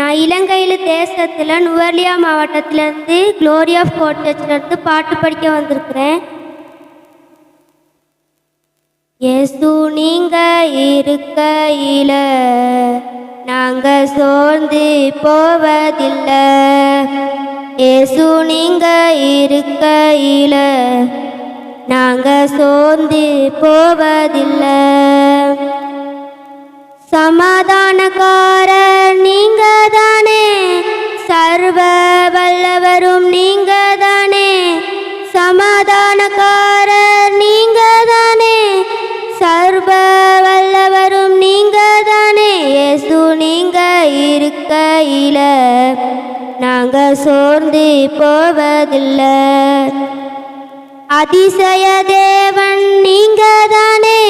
நான் இலங்கையில் தேசத்தில் நுவர்லியா மாவட்டத்திலேருந்து க்ளோரி ஆஃப் கோட்டேஜ்லேருந்து பாட்டு படிக்க வந்திருக்கிறேன். இயேசு நீங்க இருக்கையில் நாங்க சோர்ந்து போவதில்லை. இயேசு நீங்க இருக்கையில் நாங்க சோர்ந்து போவதில்லை. சமாதானக்கார சமாதானக்கார நீங்க தானே சர்வ வல்லவரும் நீங்க தானே இயேசு நீங்க இருக்கையில. நாங்க சோர்ந்து போவதில்லை. அதிசய தேவன் நீங்க தானே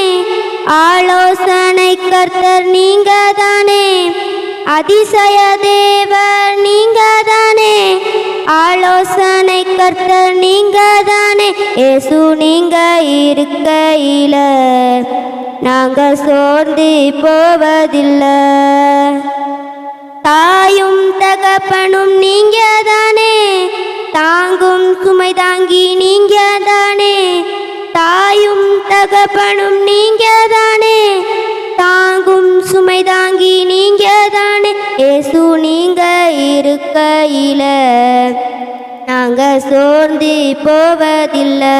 ஆலோசனை கர்த்தர் நீங்க தானே அதிசய தேவன் ஆலோசனை கர்த்தர் நீங்க தானே ஏசு நீங்க இருக்கையில. நாங்க சோர்ந்து போவதில்லை. தாயும் தகப்பனும் நீங்க தானே தாங்கும் சுமை தாங்கி நீங்க தானே தாயும் தகப்பனும் நீங்க தானே தாங்கும் சுமை தாங்கி நீங்க தானே ஏசு நீங்க இருக்கையில. நாங்க சோர்ந்து போவதில்லை.